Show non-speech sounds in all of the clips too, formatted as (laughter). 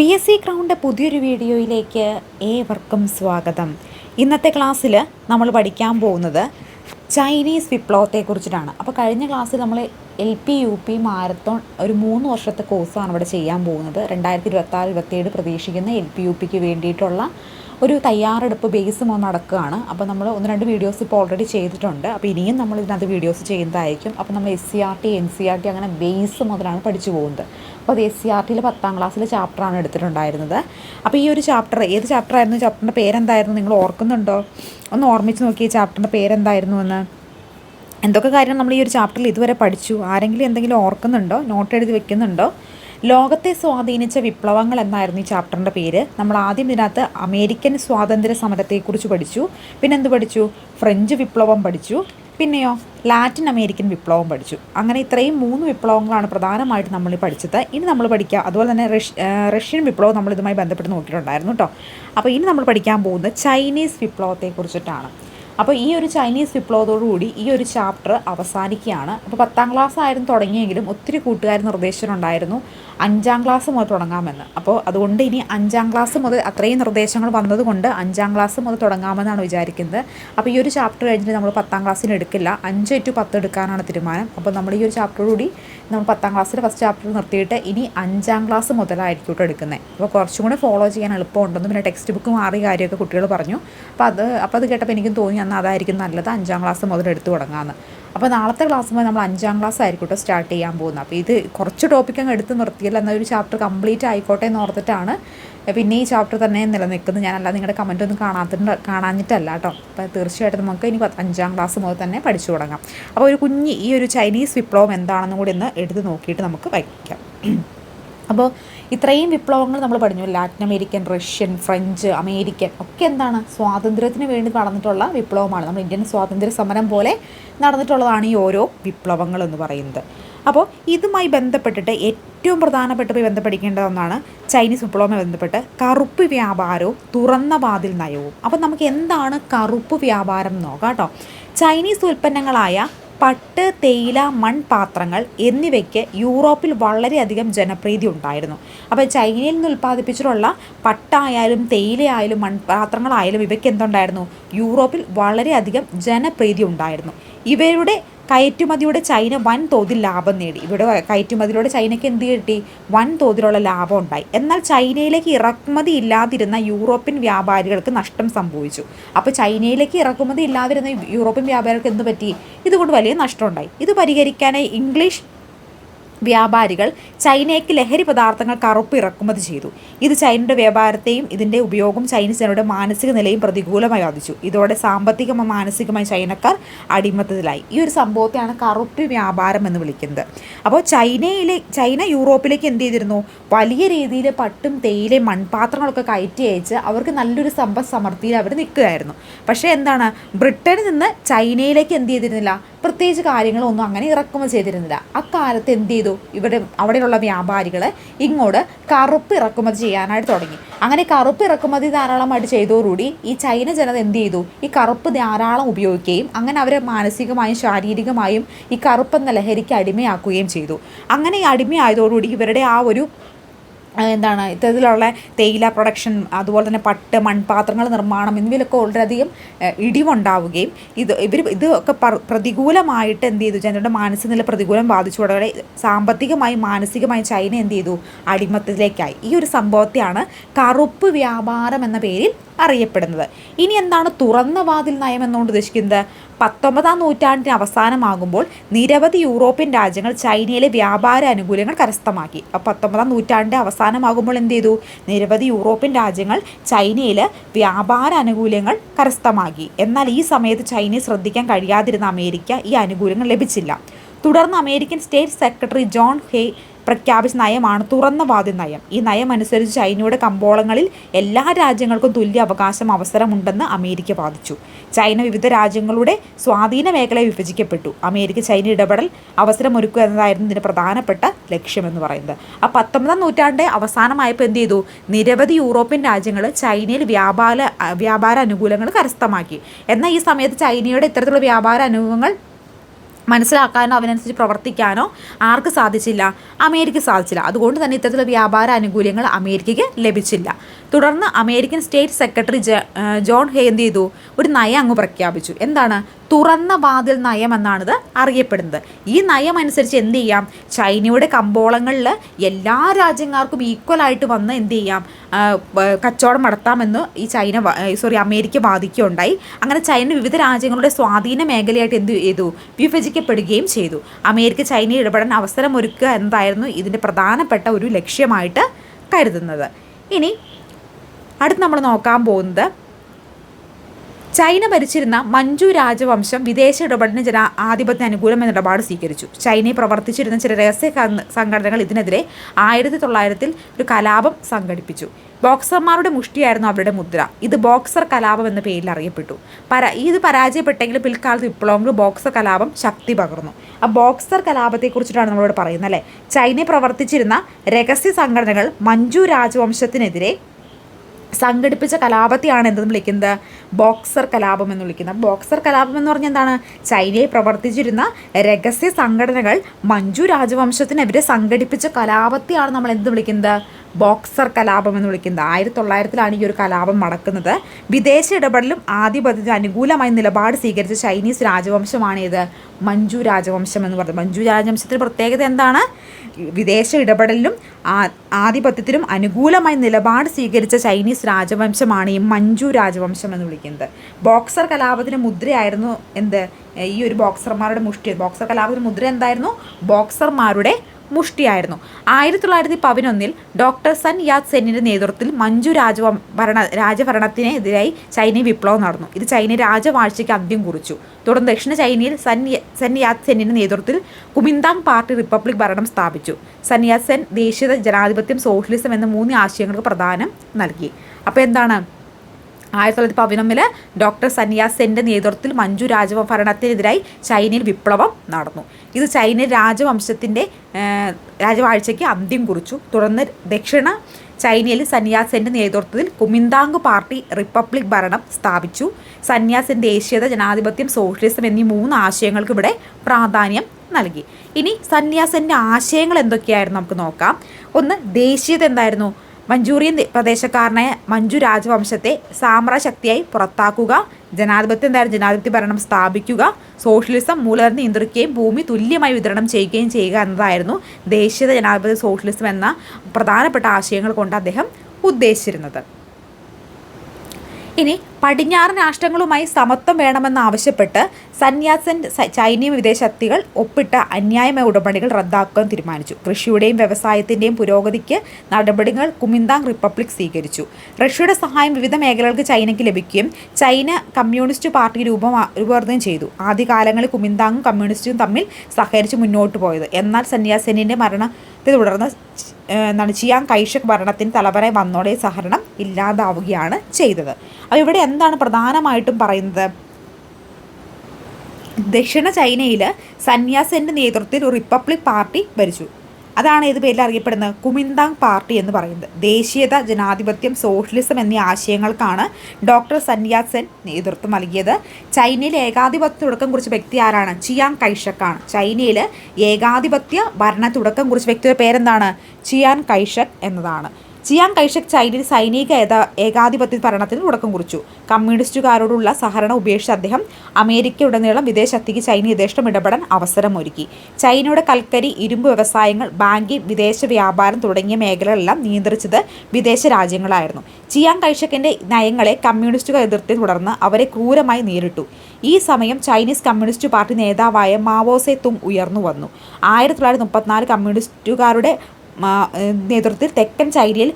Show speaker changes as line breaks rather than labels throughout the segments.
P S C crowned പുതിയൊരു വീഡിയോയിലേക്ക് ഏവർക്കും സ്വാഗതം. ഇന്നത്തെ ക്ലാസ്സിൽ നമ്മൾ പഠിക്കാൻ പോകുന്നത് ചൈനീസ് വിപ്ലവത്തെക്കുറിച്ചിട്ടാണ് അപ്പോൾ കഴിഞ്ഞ ക്ലാസ്സിൽ നമ്മൾ L P U P marathon ഒരു മൂന്ന് വർഷത്തെ കോഴ്സാണ് ഇവിടെ ചെയ്യാൻ പോകുന്നത്. രണ്ടായിരത്തി ഇരുപത്താറ് ഇരുപത്തിയേഴ് പ്രതീക്ഷിക്കുന്ന എൽ പി യു പിക്ക് വേണ്ടിയിട്ടുള്ള ഒരു തയ്യാറെടുപ്പ് ബേസ് മോൻ നടക്കുകയാണ്. അപ്പോൾ നമ്മൾ ഒന്ന് രണ്ട് വീഡിയോസ് ഇപ്പോൾ ഓൾറെഡി ചെയ്തിട്ടുണ്ട്. അപ്പോൾ ഇനിയും നമ്മൾ ഇതിനകത്ത് വീഡിയോസ് ചെയ്യുന്നതായിരിക്കും. അപ്പോൾ നമ്മൾ S C R T N C R T അങ്ങനെ ബേസ് മുതലാണ് പഠിച്ചു പോകുന്നത്. അപ്പോൾ അത് എസ് സി ആർ ടിയിൽ പത്താം ക്ലാസ്സിലെ ചാപ്റ്ററാണ് എടുത്തിട്ടുണ്ടായിരുന്നത്. അപ്പോൾ ഈ ഒരു ചാപ്റ്റർ ഏത് ചാപ്റ്റർ ആയിരുന്നു? ചാപ്റ്ററിന്റെ പേരെന്തായിരുന്നു? നിങ്ങൾ ഓർക്കുന്നുണ്ടോ? ഒന്ന് ഓർമ്മിച്ച് നോക്കി ഈ ചാപ്റ്ററിന്റെ പേരെന്തായിരുന്നു എന്ന്. എന്തൊക്കെ കാര്യം നമ്മൾ ഈ ഒരു ചാപ്റ്ററിൽ ഇതുവരെ പഠിച്ചു? ആരെങ്കിലും എന്തെങ്കിലും ഓർക്കുന്നുണ്ടോ? നോട്ട് എഴുതി വെക്കുന്നുണ്ടോ? ലോകത്തെ സ്വാധീനിച്ച വിപ്ലവങ്ങൾ എന്നായിരുന്നു ഈ ചാപ്റ്ററിന്റെ പേര്. നമ്മൾ ആദ്യം ഇതിനകത്ത് അമേരിക്കൻ സ്വാതന്ത്ര്യ സമരത്തെക്കുറിച്ച് പഠിച്ചു. പിന്നെ എന്ത് പഠിച്ചു? ഫ്രഞ്ച് വിപ്ലവം പഠിച്ചു. പിന്നെയോ ലാറ്റിൻ അമേരിക്കൻ വിപ്ലവം പഠിച്ചു. അങ്ങനെ ഇത്രയും മൂന്ന് വിപ്ലവങ്ങളാണ് പ്രധാനമായിട്ട് നമ്മൾ പഠിച്ചത്. ഇനി നമ്മൾ പഠിക്കുക അതുപോലെ തന്നെ റഷ്യ റഷ്യൻ വിപ്ലവം നമ്മൾ ഇതുമായി ബന്ധപ്പെട്ട് നോക്കിയിട്ടുണ്ടായിരുന്നു കേട്ടോ. അപ്പോൾ ഇനി നമ്മൾ പഠിക്കാൻ പോകുന്നത് ചൈനീസ് വിപ്ലവത്തെക്കുറിച്ചിട്ടാണ്. അപ്പോൾ ഈ ഒരു ചൈനീസ് വിപ്ലവത്തോടുകൂടി ഈ ഒരു ചാപ്റ്റർ അവസാനിക്കുകയാണ്. അപ്പോൾ പത്താം ക്ലാസ് ആയിരുന്നു തുടങ്ങിയെങ്കിലും ഒത്തിരി കൂട്ടുകാർ നിർദ്ദേശിച്ചിട്ടുണ്ടായിരുന്നു അഞ്ചാം ക്ലാസ് മുതൽ തുടങ്ങാമെന്ന്. അപ്പോൾ അതുകൊണ്ട് ഇനി അഞ്ചാം ക്ലാസ് മുതൽ അത്രയും നിർദ്ദേശങ്ങൾ വന്നതുകൊണ്ട് അഞ്ചാം ക്ലാസ് മുതൽ തുടങ്ങാമെന്നാണ് വിചാരിക്കുന്നത്. അപ്പോൾ ഈ ഒരു ചാപ്റ്റർ കഴിഞ്ഞിട്ട് നമ്മൾ പത്താം ക്ലാസ്സിന് എടുക്കില്ല. അഞ്ച് ടു പത്ത് എടുക്കാനാണ് തീരുമാനം. അപ്പോൾ നമ്മൾ ഈ ഒരു ചാപ്റ്ററോടുകൂടി നമ്മൾ പത്താം ക്ലാസ്സിൽ ഫസ്റ്റ് ചാപ്റ്റർ നിർത്തിയിട്ട് ഇനി അഞ്ചാം ക്ലാസ് മുതലായിരിക്കും കേട്ടോ എടുക്കുന്നത് അപ്പോൾ കുറച്ചും കൂടെ ഫോളോ ചെയ്യാൻ എളുപ്പമുണ്ടെന്ന് പിന്നെ ടെക്സ്റ്റ് ബുക്ക് മാറി കാര്യമൊക്കെ കുട്ടികൾ പറഞ്ഞു. അപ്പോൾ അത് അപ്പോൾ അത് കേട്ടപ്പോൾ എനിക്കും തോന്നി അന്ന് അതായിരിക്കും നല്ലത് അഞ്ചാം ക്ലാസ് മുതൽ എടുത്തു തുടങ്ങാമെന്ന് അപ്പോൾ നാളത്തെ ക്ലാസ് മുതൽ നമ്മൾ അഞ്ചാം ക്ലാസ് ആയിരിക്കും കേട്ടോ സ്റ്റാർട്ട് ചെയ്യാൻ പോകുന്നത്. അപ്പോൾ ഇത് കുറച്ച് ടോപ്പിക്ക് അങ്ങ് എടുത്ത് നിർത്തിയല്ല ഒരു ചാപ്റ്റർ കംപ്ലീറ്റ് ആയിക്കോട്ടെ എന്ന് ഓർത്തിട്ടാണ് പിന്നെ ഈ ചാപ്റ്റർ തന്നെ നിലനിൽക്കുന്നത്. ഞാനല്ല നിങ്ങളുടെ കമന്റ് ഒന്നും കാണാത്തിട്ട് കാണാഞ്ഞിട്ടല്ല കേട്ടോ അപ്പോൾ തീർച്ചയായിട്ടും നമുക്ക് ഇനി അഞ്ചാം ക്ലാസ് മുതൽ തന്നെ പഠിച്ചു തുടങ്ങാം. അപ്പോൾ ഒരു കുഞ്ഞ് ഈ ഒരു ചൈനീസ് വിപ്ലവം എന്താണെന്നും കൂടി ഒന്ന് എടുത്ത് നോക്കിയിട്ട് നമുക്ക് വയ്ക്കാം അപ്പോൾ ഇത്രയും വിപ്ലവങ്ങൾ നമ്മൾ പഠിച്ചു Latin American Russian French American ഒക്കെ എന്താണ്? സ്വാതന്ത്ര്യത്തിന് വേണ്ടി നടന്നിട്ടുള്ള വിപ്ലവമാണ്. നമ്മൾ ഇന്ത്യൻ സ്വാതന്ത്ര്യ സമരം പോലെ നടന്നിട്ടുള്ളതാണ് ഈ ഓരോ വിപ്ലവങ്ങൾ എന്ന് പറയുന്നത്. അപ്പോൾ ഇതുമായി ബന്ധപ്പെട്ടിട്ട് ഏറ്റവും പ്രധാനപ്പെട്ട ബന്ധപ്പെടിക്കേണ്ട ഒന്നാണ് ചൈനീസ് വിപ്ലവവുമായി ബന്ധപ്പെട്ട് കറുപ്പ് വ്യാപാരവും തുറന്ന വാതിൽ നയവും. അപ്പോൾ നമുക്ക് എന്താണ് കറുപ്പ് വ്യാപാരം നോക്കാം കേട്ടോ. ചൈനീസ് ഉൽപ്പന്നങ്ങളായ പട്ട് തേയില മൺപാത്രങ്ങൾ എന്നിവയ്ക്ക് യൂറോപ്പിൽ വളരെയധികം ജനപ്രീതി ഉണ്ടായിരുന്നു. അപ്പോൾ ചൈനയിൽ നിന്ന് ഉൽപ്പാദിപ്പിച്ചിട്ടുള്ള പട്ടായാലും തേയിലയായാലും മൺപാത്രങ്ങളായാലും ഇവയ്ക്ക് എന്തുണ്ടായിരുന്നു? യൂറോപ്പിൽ വളരെയധികം ജനപ്രീതി ഉണ്ടായിരുന്നു. ഇവരുടെ കയറ്റുമതിയുടെ ചൈന വൻ തോതിൽ ലാഭം നേടി. ഇവിടെ കയറ്റുമതിയിലൂടെ ചൈനയ്ക്ക് എന്ത് കിട്ടി? വൻ തോതിലുള്ള ലാഭം ഉണ്ടായി. എന്നാൽ ചൈനയിലേക്ക് ഇറക്കുമതി ഇല്ലാതിരുന്ന യൂറോപ്യൻ വ്യാപാരികൾക്ക് നഷ്ടം സംഭവിച്ചു. അപ്പോൾ ചൈനയിലേക്ക് ഇറക്കുമതി ഇല്ലാതിരുന്ന യൂറോപ്യൻ വ്യാപാരികൾക്ക് എന്ത് പറ്റി? ഇതുകൊണ്ട് വലിയ നഷ്ടമുണ്ടായി ഇത് പരിഹരിക്കാനായി ഇംഗ്ലീഷ് വ്യാപാരികൾ ചൈനയ്ക്ക് ലഹരി പദാർത്ഥങ്ങൾ കറുപ്പ് ഇറക്കുമതി ചെയ്തു. ഇത് ചൈനയുടെ വ്യാപാരത്തെയും ഇതിന്റെ ഉപയോഗം ചൈനീസ് ജനങ്ങളുടെ മാനസിക നിലയും പ്രതികൂലമായി ബാധിച്ചു. ഇതോടെ സാമ്പത്തികമായി മാനസികമായി ചൈനക്കാർ അടിമത്തത്തിലായി. ഈ ഒരു സംഭവത്തെയാണ് കറുപ്പ് വ്യാപാരം എന്ന് വിളിക്കുന്നത്. അപ്പോൾ ചൈനയിലെ ചൈന യൂറോപ്പിലേക്ക് എന്ത് ചെയ്തിരുന്നു? വലിയ രീതിയിൽ പട്ടും തേയിലയും മൺപാത്രങ്ങളൊക്കെ കയറ്റി അയച്ച് അവർക്ക് നല്ലൊരു സമ്പദ് സമൃദ്ധിയിൽ അവർ നിൽക്കുകയായിരുന്നു. പക്ഷേ എന്താണ്? ബ്രിട്ടനിൽ നിന്ന് ചൈനയിലേക്ക് എന്ത് ചെയ്തിരുന്നില്ല? പ്രത്യേകിച്ച് കാര്യങ്ങളൊന്നും അങ്ങനെ ഇറക്കുമതി ചെയ്തിരുന്നില്ല. അക്കാലത്ത് എന്ത് ചെയ്തു? ഇവിടെ അവിടെയുള്ള വ്യാപാരികൾ ഇങ്ങോട്ട് കറുപ്പ് ഇറക്കുമതി ചെയ്യാനായിട്ട് തുടങ്ങി. അങ്ങനെ കറുപ്പ് ഇറക്കുമതി ധാരാളമായിട്ട് ചെയ്തതോടുകൂടി ഈ ചൈന ജനത എന്ത് ചെയ്തു? ഈ കറുപ്പ് ധാരാളം ഉപയോഗിക്കുകയും അങ്ങനെ അവരെ മാനസികമായും ശാരീരികമായും ഈ കറുപ്പെന്ന ലഹരിക്ക് അടിമയാക്കുകയും ചെയ്തു. അങ്ങനെ അടിമയായതോടുകൂടി ഇവരുടെ ആ ഒരു എന്താണ് ഇത്തരത്തിലുള്ള തേയില പ്രൊഡക്ഷൻ അതുപോലെ തന്നെ പട്ട് മൺപാത്രങ്ങൾ നിർമ്മാണം എന്നിവയിലൊക്കെ വളരെയധികം ഇടിവുണ്ടാവുകയും ഇത് ഇവർ ഇതൊക്കെ പ്രതികൂലമായിട്ട് എന്ത് ചെയ്തു? ജനങ്ങളുടെ മാനസിക നില പ്രതികൂലം ബാധിച്ചതോടെ സാമ്പത്തികമായും മാനസികമായും ചൈന എന്ത് ചെയ്തു? അടിമത്തത്തിലേക്കായി. ഈ ഒരു സംഭവത്തെയാണ് കറുപ്പ് വ്യാപാരം എന്ന പേരിൽ അറിയപ്പെടുന്നത്. ഇനി എന്താണ് തുറന്ന വാതിൽ നയം എന്നുകൊണ്ട് ഉദ്ദേശിക്കുന്നത്? പത്തൊമ്പതാം നൂറ്റാണ്ടിന് അവസാനമാകുമ്പോൾ നിരവധി യൂറോപ്യൻ രാജ്യങ്ങൾ ചൈനയിലെ വ്യാപാര അനുകൂല്യങ്ങൾ കരസ്ഥമാക്കി. അപ്പോൾ പത്തൊമ്പതാം നൂറ്റാണ്ടിന്റെ അവസാനമാകുമ്പോൾ എന്ത് ചെയ്തു? നിരവധി യൂറോപ്യൻ രാജ്യങ്ങൾ ചൈനയിൽ വ്യാപാര ആനുകൂല്യങ്ങൾ കരസ്ഥമാക്കി. എന്നാൽ ഈ സമയത്ത് ചൈനയെ ശ്രദ്ധിക്കാൻ കഴിയാതിരുന്ന അമേരിക്ക ഈ ആനുകൂല്യങ്ങൾ ലഭിച്ചില്ല. തുടർന്ന് American state secretary John Hay പ്രഖ്യാപിച്ച നയമാണ് തുറന്ന വാതിൽ നയം. ഈ നയം അനുസരിച്ച് ചൈനയുടെ കമ്പോളങ്ങളിൽ എല്ലാ രാജ്യങ്ങൾക്കും തുല്യ അവകാശം അവസരമുണ്ടെന്ന് അമേരിക്ക വാദിച്ചു. ചൈന വിവിധ രാജ്യങ്ങളുടെ സ്വാധീന മേഖലയെ വിഭജിക്കപ്പെട്ടു. അമേരിക്ക ചൈന ഇടപെടൽ അവസരമൊരുക്കുക എന്നതായിരുന്നു ഇതിന്റെ പ്രധാനപ്പെട്ട ലക്ഷ്യമെന്ന് പറയുന്നത്. ആ പത്തൊമ്പതാം നൂറ്റാണ്ട് അവസാനമായപ്പോൾ എന്ത് ചെയ്തു? നിരവധി യൂറോപ്യൻ രാജ്യങ്ങൾ ചൈനയിൽ വ്യാപാര വ്യാപാര അനുകൂലങ്ങൾ കരസ്ഥമാക്കി. എന്നാൽ ഈ സമയത്ത് ചൈനയുടെ ഇത്തരത്തിലുള്ള വ്യാപാര അനുഭവങ്ങൾ മനസ്സിലാക്കാനോ അതിനനുസരിച്ച് പ്രവർത്തിക്കാനോ ആർക്ക് സാധിച്ചില്ല? അമേരിക്ക സാധിച്ചില്ല. അതുകൊണ്ട് തന്നെ ഇത്തരത്തിലുള്ള വ്യാപാര ആനുകൂല്യങ്ങൾ അമേരിക്കയ്ക്ക് ലഭിച്ചില്ല. തുടർന്ന് American state secretary John Hay എന്ത് ചെയ്തു? ഒരു നയം അങ്ങ് പ്രഖ്യാപിച്ചു. എന്താണ്? തുറന്ന വാതിൽ നയമെന്നാണിത് അറിയപ്പെടുന്നത്. ഈ നയം അനുസരിച്ച് എന്ത് ചെയ്യാം? ചൈനയുടെ കമ്പോളങ്ങളിൽ എല്ലാ രാജ്യങ്ങൾക്കും ഈക്വലായിട്ട് വന്ന് എന്ത് ചെയ്യാം? കച്ചവടം നടത്താമെന്ന് ഈ ചൈന സോറി അമേരിക്ക വാദിക്കുകയുണ്ടായി. അങ്ങനെ ചൈന വിവിധ രാജ്യങ്ങളുടെ സ്വാധീന മേഖലയായിട്ട് എന്ത് ചെയ്തു? വിഭജിക്കപ്പെടുകയും ചെയ്തു. അമേരിക്ക ചൈന ഇടപെടാൻ അവസരമൊരുക്കുക എന്നതായിരുന്നു ഇതിന്റെ പ്രധാനപ്പെട്ട ഒരു ലക്ഷ്യമായിട്ട് കരുതുന്നത്. ഇനി അടുത്ത് നമ്മൾ നോക്കാൻ പോകുന്നത് ചൈന ഭരിച്ചിരുന്ന മഞ്ജു രാജവംശം വിദേശ ഇടപെടലിന് ജന ആധിപത്യ അനുകൂലം എന്ന നിലപാട് സ്വീകരിച്ചു. ചൈനയിൽ പ്രവർത്തിച്ചിരുന്ന ചില രഹസ്യ സംഘടനകൾ ഇതിനെതിരെ ആയിരത്തി തൊള്ളായിരത്തിൽ ഒരു കലാപം സംഘടിപ്പിച്ചു. ബോക്സർമാരുടെ മുഷ്ടിയായിരുന്നു അവരുടെ മുദ്ര. ഇത് ബോക്സർ കലാപം എന്ന പേരിൽ അറിയപ്പെട്ടു. പര ഇത് പരാജയപ്പെട്ടെങ്കിൽ പിൽക്കാലത്ത് വിപ്ലവങ്ങൾ ബോക്സർ കലാപം ശക്തി പകർന്നു. ആ ബോക്സർ കലാപത്തെക്കുറിച്ചിട്ടാണ് നമ്മളോട് പറയുന്നത് അല്ലേ? ചൈനയിൽ പ്രവർത്തിച്ചിരുന്ന രഹസ്യ സംഘടനകൾ മഞ്ജു രാജവംശത്തിനെതിരെ സംഘടിപ്പിച്ച കലാപത്തെയാണ് എന്തെന്ന് വിളിക്കുന്നത്? ബോക്സർ കലാപം എന്ന് വിളിക്കുന്നത്. ബോക്സർ കലാപം എന്ന് പറഞ്ഞാൽ എന്താണ്? ചൈനയിൽ പ്രവർത്തിച്ചിരുന്ന രഹസ്യ സംഘടനകൾ മഞ്ജു രാജവംശത്തിനെതിരെ സംഘടിപ്പിച്ച കലാപത്തെയാണ് നമ്മൾ എന്ത് വിളിക്കുന്നത്? ബോക്സർ കലാപം എന്ന് വിളിക്കുന്നത്. ആയിരത്തി തൊള്ളായിരത്തിലാണ് ഈ ഒരു കലാപം നടക്കുന്നത്. വിദേശ ഇടപെടലും ആധിപത്യത്തിന് അനുകൂലമായി നിലപാട് സ്വീകരിച്ച ചൈനീസ് രാജവംശമാണ് ഇത് മഞ്ജു രാജവംശം എന്ന് പറയുന്നത് മഞ്ജു രാജവംശത്തിന്റെ പ്രത്യേകത എന്താണ്? വിദേശ ഇടപെടലിലും ആധിപത്യത്തിനും അനുകൂലമായി നിലപാട് സ്വീകരിച്ച ചൈനീസ് രാജവംശമാണ് ഈ മഞ്ജു രാജവംശം എന്ന് വിളിക്കുന്നത്. ബോക്സർ കലാപത്തിന് മുദ്രയായിരുന്നു എന്ത്? ഈ ഒരു ബോക്സർമാരുടെ മുഷ്ടി ബോക്സർ കലാപത്തിന് മുദ്ര എന്തായിരുന്നു? ബോക്സർമാരുടെ മുഷ്ടിയായിരുന്നു. ആയിരത്തി തൊള്ളായിരത്തി പതിനൊന്നിൽ ഡോക്ടർ സൻ യാത് സെന്നിന്റെ നേതൃത്വത്തിൽ മഞ്ജു രാജവ ഭരണ രാജഭരണത്തിനെതിരായി ചൈനയിൽ വിപ്ലവം നടന്നു. ഇത് ചൈന രാജവാഴ്ചയ്ക്ക് അന്ത്യം കുറിച്ചു. തുടർന്ന് ദക്ഷിണ ചൈനയിൽ സൻ സൻ യാത് സെന്നിന്റെ നേതൃത്വത്തിൽ കുമിന്താങ് പാർട്ടി റിപ്പബ്ലിക് ഭരണം സ്ഥാപിച്ചു. സൻ യാത് സെൻ ദേശീയ ജനാധിപത്യം സോഷ്യലിസം എന്ന മൂന്ന് ആശയങ്ങൾക്ക് പ്രധാനം നൽകി. അപ്പോൾ എന്താണ് ആയിരത്തി തൊള്ളായിരത്തി പതിനൊന്നിൽ ഡോക്ടർ സെന്റെ നേതൃത്വത്തിൽ മഞ്ജു രാജഭരണത്തിനെതിരായി ചൈനയിൽ വിപ്ലവം നടന്നു. ഇത് ചൈന രാജവംശത്തിന്റെ രാജവാഴ്ചയ്ക്ക് അന്ത്യം കുറിച്ചു. തുടർന്ന് ദക്ഷിണ ചൈനയിൽ സന്യാസിന്റെ നേതൃത്വത്തിൽ കുമിന്താങ് പാർട്ടി റിപ്പബ്ലിക് ഭരണം സ്ഥാപിച്ചു. സന്യാസിൻ ദേശീയത ജനാധിപത്യം സോഷ്യലിസം എന്നീ മൂന്ന് ആശയങ്ങൾക്ക് ഇവിടെ പ്രാധാന്യം നൽകി. ഇനി സന്യാസിന്റെ ആശയങ്ങൾ എന്തൊക്കെയായിരുന്നു നമുക്ക് നോക്കാം. ഒന്ന് ദേശീയത എന്തായിരുന്നു? മഞ്ചൂറിയൻ പ്രദേശക്കാരനായ മഞ്ജു രാജവംശത്തെ സാമ്രാശക്തിയായി പുറത്താക്കുക ജനാധിപത്യം എന്തായാലും ജനാധിപത്യ ഭരണം സ്ഥാപിക്കുക സോഷ്യലിസം മൂലധനം നിയന്ത്രിക്കുകയും ഭൂമി തുല്യമായി വിതരണം ചെയ്യുകയും ചെയ്യുക എന്നതായിരുന്നു ദേശീയ ജനാധിപത്യ സോഷ്യലിസം എന്ന പ്രധാനപ്പെട്ട ആശയങ്ങൾ കൊണ്ട് അദ്ദേഹം ഉദ്ദേശിച്ചിരുന്നത്. ഇനി പടിഞ്ഞാറൻ രാഷ്ട്രങ്ങളുമായി സമത്വം വേണമെന്നാവശ്യപ്പെട്ട് സന്യാസൻ ചൈനീയ വിദേശശക്തികൾ ഒപ്പിട്ട അന്യായമായ ഉടമ്പടികൾ റദ്ദാക്കാൻ തീരുമാനിച്ചു. കൃഷിയുടെയും വ്യവസായത്തിന്റെയും പുരോഗതിക്ക് നടപടികൾ കുമിന്താങ് റിപ്പബ്ലിക് സ്വീകരിച്ചു. റഷ്യയുടെ സഹായം വിവിധ മേഖലകൾക്ക് ചൈനയ്ക്ക് ലഭിക്കുകയും ചൈന കമ്മ്യൂണിസ്റ്റ് പാർട്ടി രൂപം രൂപവർദ്ധനം ചെയ്തു. ആദ്യകാലങ്ങളിൽ കുമിന്താങ്ങും കമ്മ്യൂണിസ്റ്റും തമ്മിൽ സഹകരിച്ച് മുന്നോട്ട് പോയത്. എന്നാൽ സന്യാസനിന്റെ മരണത്തെ തുടർന്ന് എന്താണ് ചിയാങ് കൈഷക് ഭരണത്തിന് തലവറെ വന്നോടെ സഹരണം ഇല്ലാതാവുകയാണ് ചെയ്തത്. അപ്പോൾ ഇവിടെ എന്താണ് പ്രധാനമായിട്ടും പറയുന്നത്? ദക്ഷിണ ചൈനയിൽ സന്യാസിന്റെ നേതൃത്വത്തിൽ റിപ്പബ്ലിക് പാർട്ടി ഭരിച്ചു. അതാണ് ഏത് പേരിൽ അറിയപ്പെടുന്നത്? കുമിന്താങ് പാർട്ടി എന്ന് പറയുന്നത്. ദേശീയത ജനാധിപത്യം സോഷ്യലിസം എന്നീ ആശയങ്ങൾക്കാണ് ഡോക്ടർ സന്യാസൻ നേതൃത്വം നൽകിയത്. ചൈനയിൽ ഏകാധിപത്യ തുടക്കം കുറിച്ച വ്യക്തി ആരാണ്? ചിയാങ് കൈഷക്കാണ്. ചൈനയിൽ ഏകാധിപത്യ ഭരണ തുടക്കം കുറിച്ച വ്യക്തിയുടെ പേരെന്താണ്? ചിയാൻ കൈഷക് എന്നതാണ്. ചിയാങ് കൈഷക് ചൈനയിൽ സൈനിക ഏകാധിപത്യ ഭരണത്തിന് തുടക്കം കുറിച്ചു. കമ്മ്യൂണിസ്റ്റുകാരോടുള്ള സഹകരണം ഉപേക്ഷിച്ച അദ്ദേഹം അമേരിക്കയുടനീളം വിദേശശക്തിക്ക് ചൈന യഥേഷ്ടം ഇടപെടാൻ അവസരമൊരുക്കി. ചൈനയുടെ കൽക്കരി ഇരുമ്പ് വ്യവസായങ്ങൾ ബാങ്കിംഗ് വിദേശ വ്യാപാരം തുടങ്ങിയ മേഖലകളെല്ലാം നിയന്ത്രിച്ചത് വിദേശ രാജ്യങ്ങളായിരുന്നു. ചിയാങ് കൈഷക്കിന്റെ നയങ്ങളെ കമ്മ്യൂണിസ്റ്റുകാർ എതിർത്തി തുടർന്ന് അവരെ ക്രൂരമായി നേരിട്ടു. ഈ സമയം ചൈനീസ് കമ്മ്യൂണിസ്റ്റ് പാർട്ടി നേതാവായ മാവോസെ തുങ് ഉയർന്നു വന്നു. ആയിരത്തി തൊള്ളായിരത്തി മുപ്പത്തിനാല് കമ്മ്യൂണിസ്റ്റുകാരുടെ നേതൃത്വത്തിൽ തെക്കൻ ചൈനയിൽ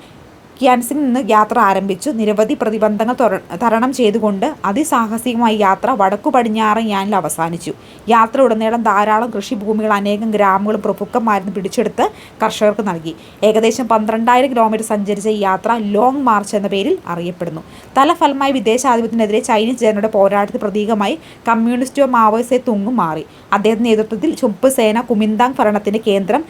ക്യാൻസിംഗ് നിന്ന് യാത്ര ആരംഭിച്ചു. നിരവധി പ്രതിബന്ധങ്ങൾ തരണം ചെയ്തുകൊണ്ട് അതിസാഹസികമായി യാത്ര വടക്കു പടിഞ്ഞാറൻ യാനിൽ അവസാനിച്ചു. യാത്ര ഉടനീളം ധാരാളം കൃഷിഭൂമികൾ അനേകം ഗ്രാമങ്ങളും പ്രഭുക്കന്മാരും പിടിച്ചെടുത്ത് കർഷകർക്ക് നൽകി. ഏകദേശം പന്ത്രണ്ടായിരം കിലോമീറ്റർ സഞ്ചരിച്ച ഈ യാത്ര ലോങ് മാർച്ച് എന്ന പേരിൽ അറിയപ്പെടുന്നു. തലഫലമായി വിദേശാധിപത്യത്തിനെതിരെ ചൈനീസ് ജനങ്ങളുടെ പോരാട്ടത്തിൽ പ്രതീകമായി കമ്മ്യൂണിസ്റ്റോ മാവോയിസെ തുങ്ങും മാറി. അദ്ദേഹത്തിന്റെ നേതൃത്വത്തിൽ ചുപ്പ് സേന കുമിന്താങ് ഭരണത്തിന്റെ കേന്ദ്രം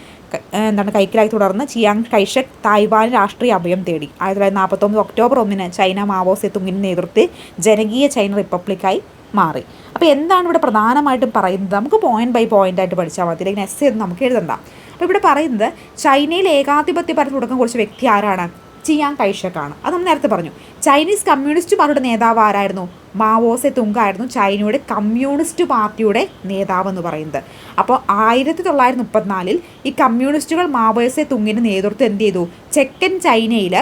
എന്താണ് കൈക്കലായി തുടർന്ന് ചിയാങ് കൈഷക് തായ്വാൻ രാഷ്ട്രീയ അഭയം തേടി. ആയിരത്തി തൊള്ളായിരത്തി നാൽപ്പത്തൊമ്പത് ഒക്ടോബർ ഒന്നിന് ചൈന മാവോ സെത്തുങ്ങിന്റെ നേതൃത്വത്തിൽ ജനകീയ ചൈന റിപ്പബ്ലിക്കായി മാറി. അപ്പോൾ എന്താണ് ഇവിടെ പ്രധാനമായിട്ടും പറയുന്നത്? നമുക്ക് പോയിന്റ് ബൈ പോയിന്റ് ആയിട്ട് പഠിച്ചാൽ മതി. അല്ലെങ്കിൽ എസ് എന്ന് നമുക്ക് എഴുതണ്ട. അപ്പോൾ ഇവിടെ പറയുന്നത് ചൈനയിൽ ഏകാധിപത്യ പരത്തിൽ തുടക്കം കുറച്ച് വ്യക്തി ആരാണ്? ചിയാങ് കൈഷക്കാണ്. അത് നമ്മൾ നേരത്തെ പറഞ്ഞു. ചൈനീസ് കമ്മ്യൂണിസ്റ്റ് പാർട്ടിയുടെ നേതാവ് ആരായിരുന്നു? മാവോസെ തുങ്കായിരുന്നു ചൈനയുടെ കമ്മ്യൂണിസ്റ്റ് പാർട്ടിയുടെ നേതാവ് എന്ന് പറയുന്നത്. അപ്പോൾ ആയിരത്തി തൊള്ളായിരത്തി മുപ്പത്തിനാലിൽ ഈ കമ്മ്യൂണിസ്റ്റുകൾ മാവോസെ തുങ്ങിന് നേതൃത്വം എന്ത് ചെയ്തു? ചെക്കൻ ചൈനയിൽ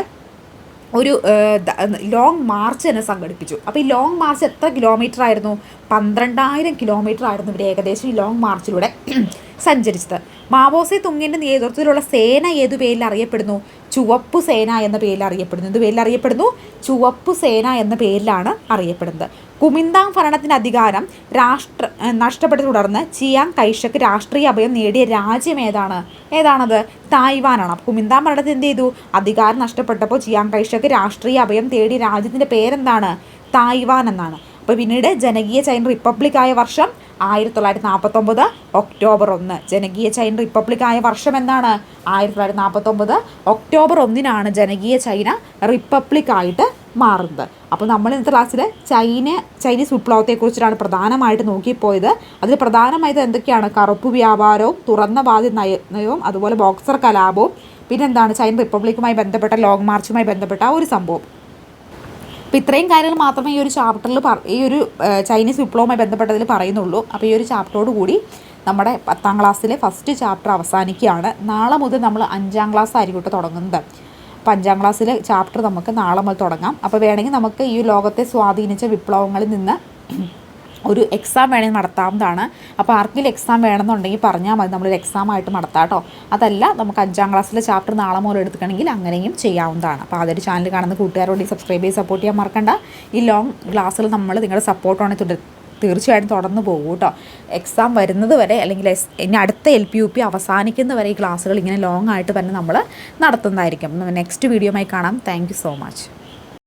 ഒരു ലോങ് മാർച്ച് തന്നെ സംഘടിപ്പിച്ചു. അപ്പോൾ ഈ ലോങ് മാർച്ച് എത്ര കിലോമീറ്റർ ആയിരുന്നു? പന്ത്രണ്ടായിരം കിലോമീറ്റർ ആയിരുന്നു ഇവർ ഏകദേശം ഈ ലോങ് മാർച്ചിലൂടെ (clears throat) സഞ്ചരിച്ചത്. മാവോസെ തുങ്ങിന്റെ നേതൃത്വത്തിലുള്ള സേന ഏതു പേരിൽ അറിയപ്പെടുന്നു? ചുവപ്പു സേന എന്ന പേരിൽ അറിയപ്പെടുന്നു. എന്ത് പേരിൽ അറിയപ്പെടുന്നു? ചുവപ്പ് സേന എന്ന പേരിലാണ് അറിയപ്പെടുന്നത്. കുമിന്താങ് ഭരണത്തിന്റെ അധികാരം രാഷ്ട്ര നഷ്ടപ്പെട്ട തുടർന്ന് ചിയാങ് കൈഷക്ക് രാഷ്ട്രീയ അഭയം നേടിയ രാജ്യം ഏതാണ്? ഏതാണത്? തായ്വാനാണ്. അപ്പോൾ കുമിന്താങ് ഭരണത്തിൽ എന്ത് ചെയ്തു? അധികാരം നഷ്ടപ്പെട്ടപ്പോൾ ചിയാങ് കൈഷക്ക് രാഷ്ട്രീയ അഭയം തേടിയ രാജ്യത്തിന്റെ പേരെന്താണ്? തായ്വാൻ എന്നാണ്. അപ്പോൾ പിന്നീട് ജനകീയ ചൈന റിപ്പബ്ലിക്കായ വർഷം ആയിരത്തി തൊള്ളായിരത്തി നാൽപ്പത്തൊമ്പത് ഒക്ടോബർ ഒന്ന്. ജനകീയ ചൈന റിപ്പബ്ലിക് ആയ വർഷം എന്താണ് ആയിരത്തി തൊള്ളായിരത്തി നാൽപ്പത്തൊമ്പത് ഒക്ടോബർ ഒന്നിനാണ് ജനകീയ ചൈന റിപ്പബ്ലിക് ആയിട്ട് മാറുന്നത്. അപ്പോൾ നമ്മൾ ഇന്നത്തെ ക്ലാസ്സിൽ ചൈന ചൈനീസ് വിപ്ലവത്തെക്കുറിച്ചിട്ടാണ് പ്രധാനമായിട്ട് നോക്കിപ്പോയത്. അതിൽ പ്രധാനമായത് എന്തൊക്കെയാണ്? കറുപ്പ് വ്യാപാരവും തുറന്ന വാതി നയ നയവും അതുപോലെ ബോക്സർ കലാപവും. പിന്നെന്താണ് ചൈന റിപ്പബ്ലിക്കുമായി ബന്ധപ്പെട്ട ലോങ് മാർച്ചുമായി ബന്ധപ്പെട്ട ആ ഒരു സംഭവം. അപ്പോൾ ഇത്രയും കാര്യങ്ങൾ മാത്രമേ ഈ ഒരു ചാപ്റ്ററിൽ ഈ ഒരു ചൈനീസ് വിപ്ലവവുമായി ബന്ധപ്പെട്ടതിൽ പറയുന്നുള്ളൂ. അപ്പോൾ ഈ ഒരു ചാപ്റ്ററോട് കൂടി നമ്മുടെ പത്താം ക്ലാസ്സിലെ ഫസ്റ്റ് ചാപ്റ്റർ അവസാനിക്കുകയാണ്. നാളെ മുതൽ നമ്മൾ അഞ്ചാം ക്ലാസ് ആയിരിക്കും തുടങ്ങുന്നത്. അപ്പോൾ അഞ്ചാം ക്ലാസ്സിലെ ചാപ്റ്റർ നമുക്ക് നാളെ മുതൽ തുടങ്ങാം. അപ്പോൾ വേണമെങ്കിൽ നമുക്ക് ഈ ലോകത്തെ സ്വാധീനിച്ച വിപ്ലവങ്ങളിൽ നിന്ന് ഒരു എക്സാം വേണമെങ്കിൽ നടത്താവുന്നതാണ്. അപ്പോൾ ആർക്കെങ്കിലും എക്സാം വേണമെന്നുണ്ടെങ്കിൽ പറഞ്ഞാൽ മതി. നമ്മളൊരു എക്സാം ആയിട്ട് നടത്താം കേട്ടോ അതല്ല നമുക്ക് അഞ്ചാം ക്ലാസ്സിലെ ചാപ്റ്റർ നാളെ മുതൽ എടുക്കണമെങ്കിൽ അങ്ങനെയും ചെയ്യാവുന്നതാണ്. അപ്പോൾ അതൊരു ചാനൽ കാണുന്ന കൂട്ടുകാരോട് സബ്സ്ക്രൈബ് ചെയ്ത് സപ്പോർട്ട് ചെയ്യാൻ മറക്കണ്ട. ഈ ലോങ് ക്ലാസ്സിൽ നമ്മൾ നിങ്ങളുടെ സപ്പോർട്ടാണ് തുടർ തീർച്ചയായിട്ടും തുടർന്ന് പോകും കേട്ടോ എക്സാം വരുന്നത് വരെ അല്ലെങ്കിൽ ഇനി അടുത്ത എൽ പി യു പി അവസാനിക്കുന്ന വരെ ഈ ക്ലാസ്സുകൾ ഇങ്ങനെ ലോങ് ആയിട്ട് തന്നെ നമ്മൾ നടത്തുന്നതായിരിക്കും. നെക്സ്റ്റ് വീഡിയോയുമായി കാണാം. Thank so much